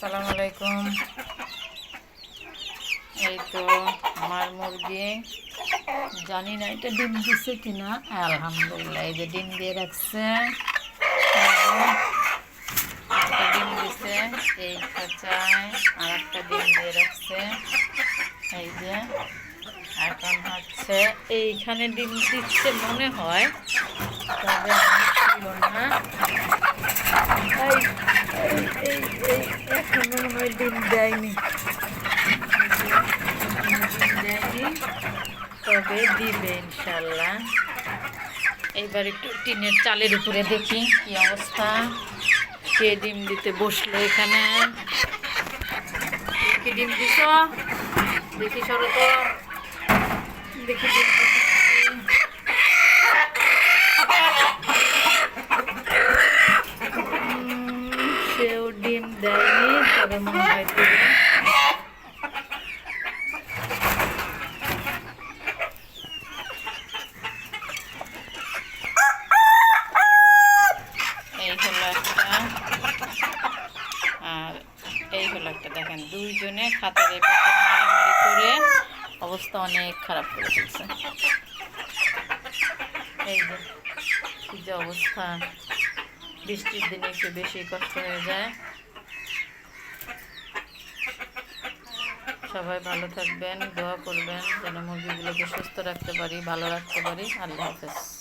আসসালামু আলাইকুম। এই তো আমার মুরগি। জানি না, এটা ডিম দিছে কিনা? আলহামদুলিল্লাহ, এই যে ডিম দিয়ে রাখছে। ডিম দিছে এই খাঁচায় আর একটা ডিম দিয়ে রাখছে। এই যে, এখন হচ্ছে এইখানে ডিম দিচ্ছে মনে হয়। তবে আমি ছিল না এই এই এই এই এখনও মনে হয় ডিম দেয়নি। ডিম দেয়নি তবে দিবে ইনশাল্লাহ। এইবার একটু টিনের চালের উপরে দেখি কি অবস্থা। কে ডিম দিতে বসল এখানে? কি ডিম দিছ? দেখি সরো দেয়নি তবে মনে হয় দেখেন দুইজনে খাতার এপাশে মারামারি করে অবস্থা অনেক খারাপ করে ফেলছে এই যে যে অবস্থা, বৃষ্টির দিনে একটু বেশি কষ্ট হয়ে যায়। সবাই ভালো থাকবেন, দোয়া করবেন, যেন মুরগিগুলোকে সুস্থ রাখতে পারি, ভালো রাখতে পারি। আল্লাহ হাফেজ।